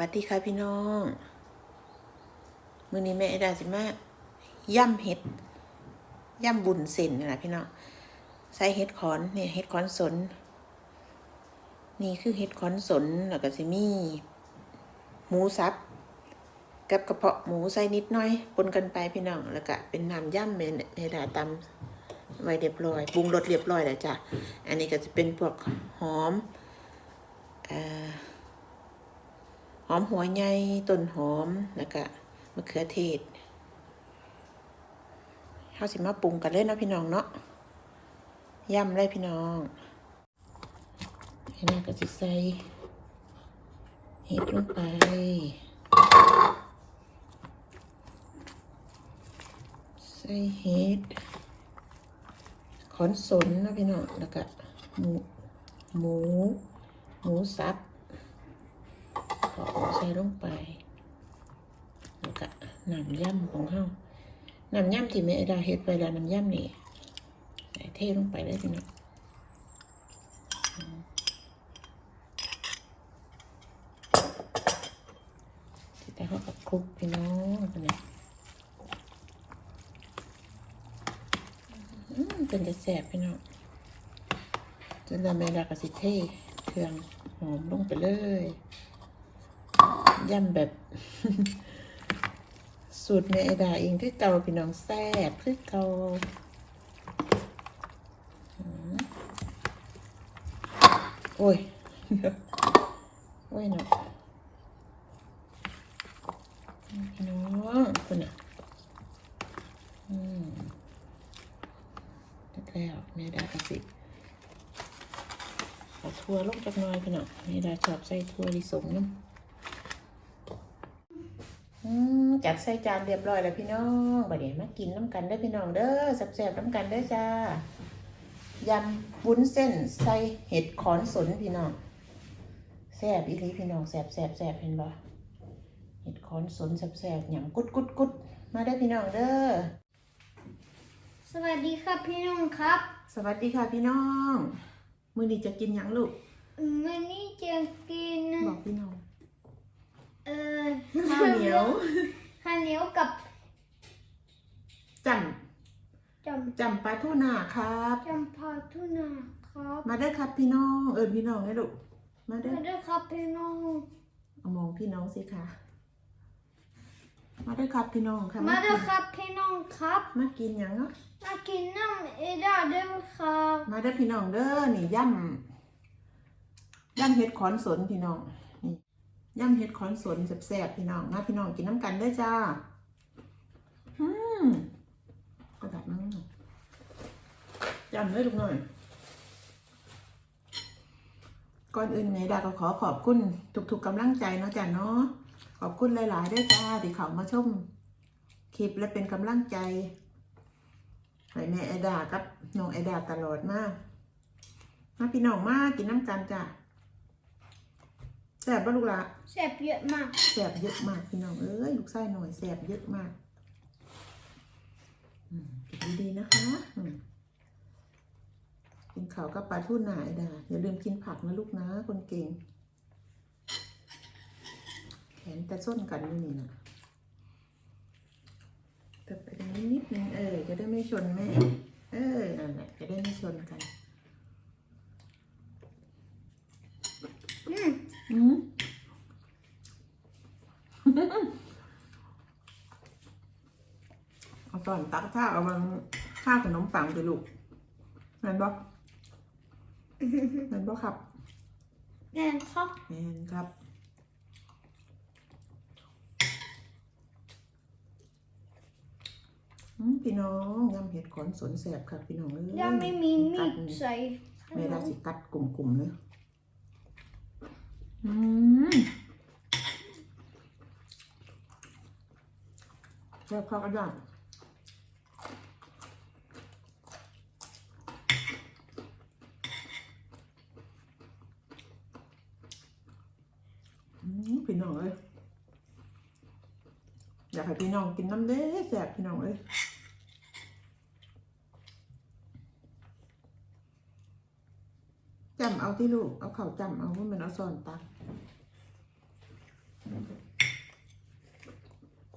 วัสดีค่ะพี่น้อง มื้อนี้แม่ไอดาสิมาย่ำเห็ดย่ำบุญเส้นนี่แหละพี่น้องใส่เห็ดขอนเนี่ยเห็ดขอนสน นี่คือเห็ดขอนสนแล้วก็สิมีหมูสับกับกระเพาะหมูใส่นิดหน่อยปนกันไปพี่น้องแล้วก็เป็นน้ำย่ำแม่ไอดาตำไว้เรียบร้อยปรุงรสเรียบร้อยแล้วจ้ะอันนี้ก็จะเป็นพวกหอมอ่อ หอมหัวใหญ่ต้นหอมแล้วก็มะเขือเทศเฮาสิมาปรุงกันเลยนะพี่น้องเนาะย่ำเลยพี่น้องอันนี้ก็สิใส่เห็ดลงไปใส่เห็ดขอนสนนะพี่น้องแล้วก็หมูหมูหมูสับ ใส่ลงไปแล้วก็น้ำย่ำของเฮาน้ำย่ำที่แม่ดาเฮ็ดไปแล้วน้ำย่ำนี่ใส่เทลงไปเลยพี่น้องแต่เขาก็คลุกพี่น้องตัวนี้อืมเป็นจะแสบพี่น้องจนแล้วแม่ดาก็สิเทเครื่องหอมลงไปเลย ย่ำแบบ สูตรแม่ไอดาเองคือเกาพี่น้องแซ่บคือเกาโอ้ย โอ้ยเนาะพี่น้องคนน่ะอืมแล้วแม่ดากระสิเอาทัวลงจักน่อยพี่น้องแม่ดาชอบใส่ทัวลิสงน้ำอืม จัดใส่จานเรียบร้อยแล้วพี่น้องบัดเดี๋ยวมากินน้ำกันเด้อพี่น้องเด้อแซ่บๆน้ำกันเด้อจ้ายำวุ้นเส้นใส่เห็ดขอนสนพี่น้องแซ่บอีหลีพี่น้องแซ่บแซ่บแซ่บเห็นบ่เห็ดขอนสนแซ่บแซ่บหยำกุดกุดกุดมาเด้อพี่น้องเด้อสวัสดีครับพี่น้องครับ สวัสดีค่ะพี่น้อง มื้อนี้จะกินหยังลูกวันนี้จะกินบอกพี่น้อง เอ่อ ข้าวเหนี ยวข้าวเหนียวกับจจำจำปลาทูน่าครับำจำพาทุนาครับมาเด้อครับพี่น้อง เอิญพี่น้องนะลูกมาเด้อ มาด้วยครับพี่น้องเอามองพี่น้องสิคะมาด้วยครับพี่น้องค่ะมาด้กิวนยครับพี่น้องครับมากินอย่างเนาะมากินน้ำเอดาด้วยครับมาได้อพี่น้องเด้อนี่ย่ำย่ำเห็ดขอนสนพี่น้องนี่ ย่ำเห็ดขอนสนแซ่บๆพี่น้องมาพี่น้องกินน้ำกันได้จ้า อืมกระดาษมั่งย่ำเลยลูกหน่อย ก่อนอื่นในดาก็ขอขอบคุณทุกๆกำลังใจเนาะจ้ะเนาะ ขอบคุณหลาย ๆ ได้จ้าที่เขามาชมคลิปและเป็นกำลังใจให้แม่ไอดากับน้องไอดาตลอดมากมาพี่น้องมากินน้ำกันจ้ะ แสบบ่ลูกละแซ่บเยอะมากแสบเยอะมากพี่น้องเอ้ยลูกไส้หน่อยแสบเยอะมากอืมกินดีๆนะคะอืมกินข้าวกับปลาทูน่าไอดาอย่าลืมกินผักนะลูกนะคนเก่ง แขนแต่ส้นกันอยู่นี่นะเติบไปตรงนี้นิดนึงเออจะได้ไม่ชนแม่ เออนั่นแหละจะได้ไม่ชนกัน อืม อืม เอา ตอนตักข้าวเอามันข้าวขนมปังไปลูกนั่นบอกนั่นบอกครับแน่นครับแม่นครับ อืมพี่น้องยำเห็ดขอนสนแสบครับพี่น้องเอ้ยยังไม่มีมีกัดดใส่ขแม่นได้มสิกัดกลุ่มๆเลยอืมแซ่บข้าวกระดาษ พี่น้องเอ้ยอยากให้พี่น้องกินน้ำเด้แสบพี่น้องเอ้ยจำเอาที่ลูก เอาเข่าจำเอาว่ามันเอาซอนตัก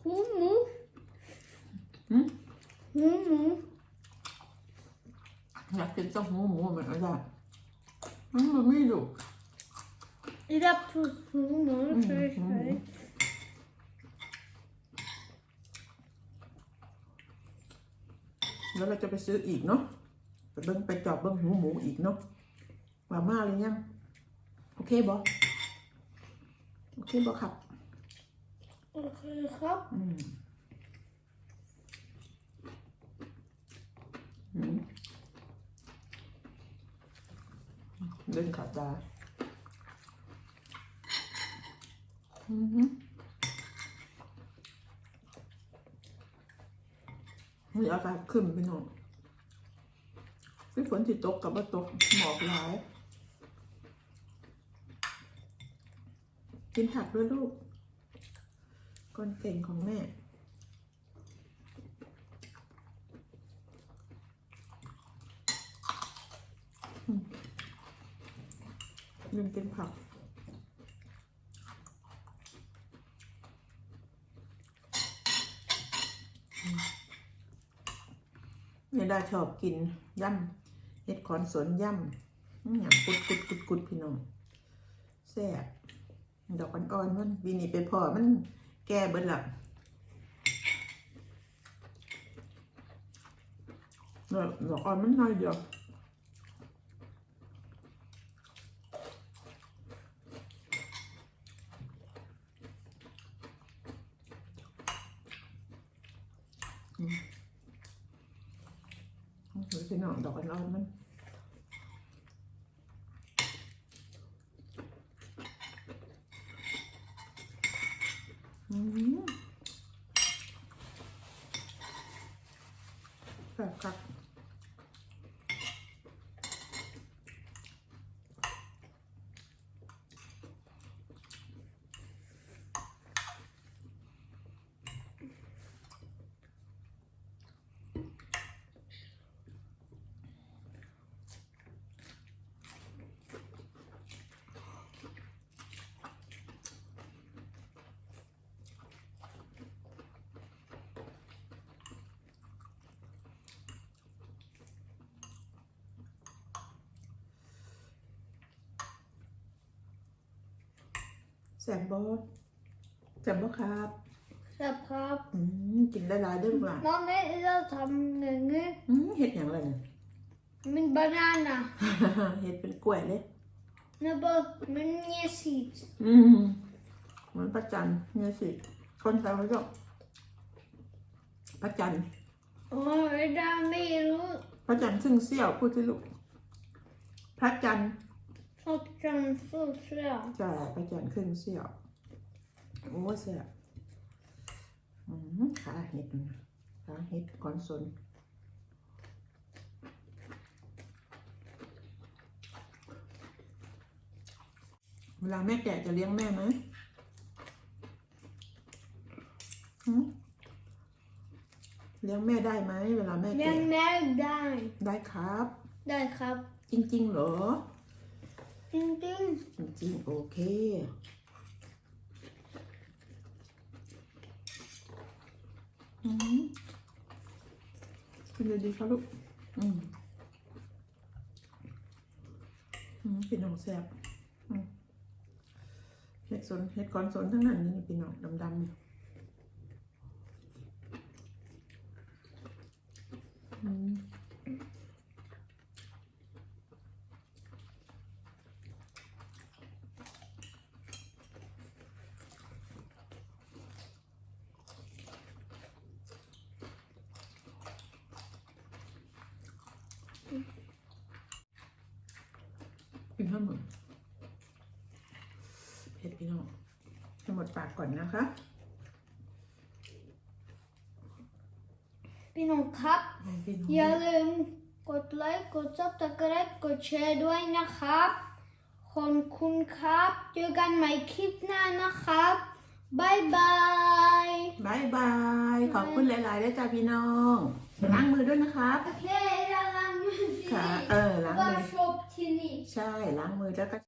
หูหมูหืมหูหมูอยากกินต้องหูหมูมันอร่อยมันไม่ดุ อีดับทูหูหมูอืมใช่หูหใช่มูแล้วเราจะไปซื้ออีกเนาะไปเบิ้งไปจอบเบิ้งหูหมูอีกเนาะว่ามาเลยยังโอเคบอโอเคบอครับโอเคครับอืมอืมเล่นขาตา อือหือนี่อากาศขึ้นไปหน่อยพี่ฝนที่ตกกับว่าตกหมอกหลายกินผักด้วยลูกคนเก่งของแม่ลืมกินผัก เนี่ยได้ชอบกินย่ำเห็ดขอนสนย่ำอื้อหยังกุดกุดกุดกุดพี่น้องแซ่บดอกอ่อนๆมันวีนี่ไปพอมันแก่เบิดละดอกดอกอ่อนมันน้อยเดียว หรือพี่น้องดอกอ่อนมันอืมแบบคัก แสบบ่แสบบ่ครับครับครับอืมกินได้หลายเด้อลูกหลานน้องเนยจะทำเงี้ยเงี้ยอืมเห็ดอย่างไรเนี่ย มันบานาน่าเห็ดเป็นกล้วยเลย นะบะมันเงี้ยซีดอืมเหมือนประจันเนี่ยสิ คนไทยเขาก็ประจันโอ้ยดาไม่รู้ พระจันทร์ซึ่งเสี้ยวพูดสิลูกพระจันทร์ ชอบจังสู้เสียจะพระจันทร์ครึ่งเสี้ยวโอ้เสียอืมขาเห็ดนะขาเห็ดก้อนสนเวลาแม่แก่จะเลี้ยงแม่ไหมหืมเลี้ยงแม่ได้ไหมเวลาแม่ยัแก่งแม่ได้ ได้ครับ ได้ครับ จริง ๆ เหรอ จริงจริงๆโอเค อืมเป็นไงดีคะลูก อืมอืมพี่น้องแซ่บอืมเห็ดสนเห็ดก้อนสนทั้งนั้นนี่พี่น้องดำๆนี่อืม กินข้าวหมึกเผ็ดพี่น้องให้หมดปากก่อนนะคะๆพี่น้องครับให้พี่น้องอย่าลืมกดไลค์ กดซับสไครต์กดแชร์ด้วยนะครับขอบคุณครับ เจอกันใหม่คลิปหน้านะครับบายบายบายบาย ขอบคุณหลายๆด้วยจ้าพี่น้องล้างมือด้วยนะครับ โอเค ล้างมือที่ค่ะนี่เออล้างมือว่าชอบที่นี่ ใช่ ล้างมือแล้วก็